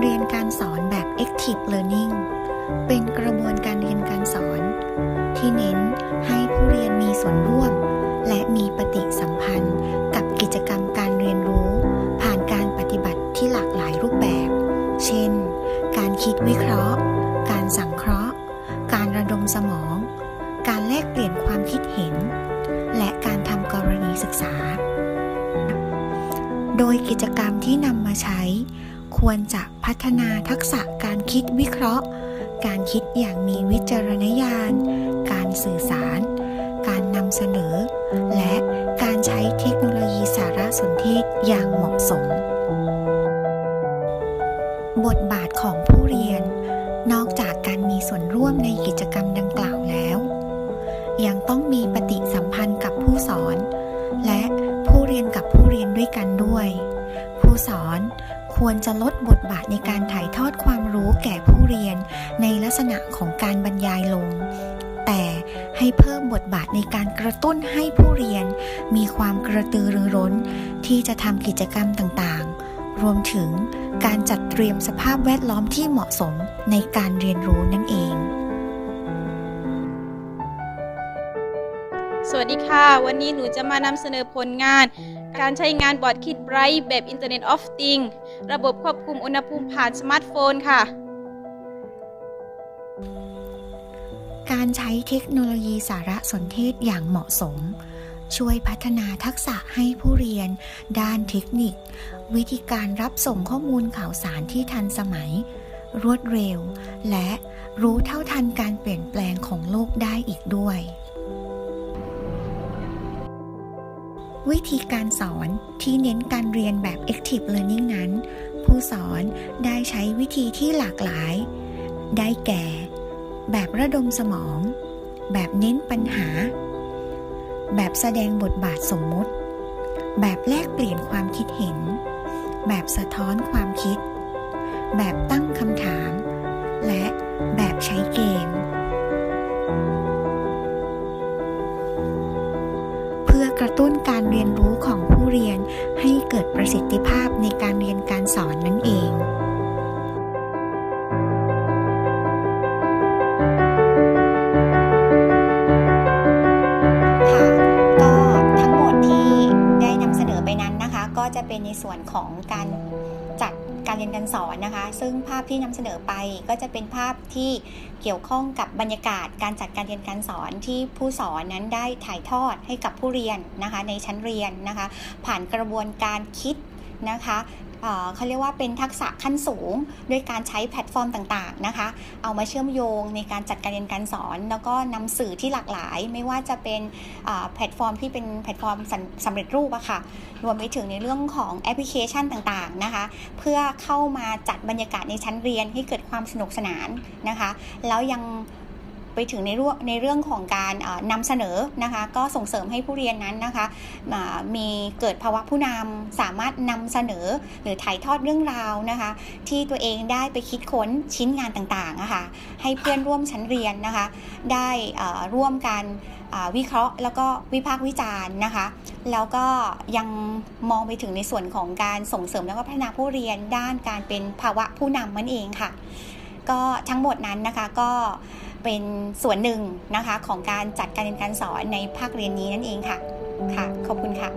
เรียนการสอนแบบ active learning เป็นกระบวนการเรียนการสอน ที่เน้นให้ผู้เรียนมีส่วนร่วม และมีปฏิสัมพันธ์กับกิจกรรมการเรียนรู้ ผ่านการปฏิบัติที่หลากหลายรูปแบบ เช่น การคิดวิเคราะห์ การสังเคราะห์ การระดมสมอง การแลกเปลี่ยนความคิดเห็น และการทำกรณีศึกษา โดยกิจกรรมที่นำมาใช้ ควรจะพัฒนาทักษะการคิดวิเคราะห์ การคิดอย่างมีวิจารณญาณ การสื่อสาร การนำเสนอ และการใช้เทคโนโลยีสารสนเทศอย่างเหมาะสม บทบาทของผู้เรียน นอกจากการมีส่วนร่วมในกิจกรรมดังกล่าวแล้ว ยังต้องมีปฏิสัมพันธ์กับผู้สอน และผู้เรียนกับผู้เรียนด้วยกันด้วย ผู้สอน ควรจะลดบทบาทในการถ่ายทอดความรู้แก่ผู้เรียน ในลักษณะของการบรรยายลง แต่ให้เพิ่มบทบาทในการกระตุ้นให้ผู้เรียน มีความกระตือรือร้น ที่จะทำกิจกรรมต่างๆ รวมถึงการจัดเตรียมสภาพแวดล้อมที่เหมาะสมในการเรียนรู้นั่นเอง สวัสดีค่ะ วันนี้หนูจะมานำเสนอผลงาน การใช้งานบอร์ดคิดไบรท์แบบ Internet of Things ระบบควบคุมอุณหภูมิผ่านสมาร์ทโฟนค่ะ การใช้เทคโนโลยีสารสนเทศอย่างเหมาะสม ช่วยพัฒนาทักษะให้ผู้เรียน ด้านเทคนิค วิธีการรับส่งข้อมูลข่าวสารที่ทันสมัย รวดเร็ว และรู้เท่าทันการเปลี่ยนแปลงของโลกได้อีกด้วย วิธีการสอนที่เน้นการเรียนแบบ Active Learning นั้น ผู้สอนได้ใช้วิธีที่หลากหลาย ได้แก่ แบบระดมสมอง แบบเน้นปัญหา แบบแสดงบทบาทสมมติ แบบแลกเปลี่ยนความคิดเห็น แบบสะท้อนความคิด แบบตั้งคำถาม และแบบใช้เกม กระตุ้นการเรียนรู้ของผู้เรียนให้เกิดประสิทธิภาพในการเรียนการสอนนั่นเองค่ะก็ทั้งหมดที่ได้นำเสนอไปนั้นนะคะก็จะเป็นในส่วนของการ จัดการเรียนการสอนนะคะ ซึ่งภาพที่นำเสนอไปก็จะเป็นภาพที่เกี่ยวข้องกับบรรยากาศการจัดการเรียนการสอนที่ผู้สอนนั้นได้ถ่ายทอดให้กับผู้เรียนนะคะในชั้นเรียนนะคะ ผ่านกระบวนการคิดนะคะ เขาเรียกว่าเป็นทักษะขั้นสูงด้วยการใช้แพลตฟอร์มต่างๆนะคะ เอามาเชื่อมโยงในการจัดการเรียนการสอน แล้วก็นำสื่อที่หลากหลาย ไม่ว่าจะเป็นแพลตฟอร์มที่เป็นแพลตฟอร์มสำสำเร็จรูปอะค่ะ รวมไปถึงในเรื่องของแอปพลิเคชันต่างๆนะคะ เพื่อเข้ามาจัดบรรยากาศในชั้นเรียนให้เกิดความสนุกสนานนะคะ แล้วยัง ไปถึงในเรื่องในเรื่องของการเอ่อนำเสนอนะคะก็ส่งเสริมให้ผู้เรียนนั้นนะคะมีเกิดภาวะผู้นำสามารถนำเสนอหรือถ่ายทอดเรื่องราวนะคะที่ตัวเองได้ไปคิดค้นชิ้นงานต่างๆอะค่ะให้เพื่อนร่วมชั้นเรียนนะคะได้ร่วมกันวิเคราะห์ แล้วก็วิพากษ์วิจารณ์นะคะแล้วก็ยังมองไปถึงในส่วนของการส่งเสริมแล้วก็พัฒนาผู้เรียนด้านการเป็นภาวะผู้นำมันเองค่ะ ก็ทั้งหมดนั้นนะคะก็ เป็นส่วนหนึ่งนะคะของการจัดการเรียนการสอนในภาคเรียนนี้นั่นเองค่ะ ค่ะ ขอบคุณค่ะ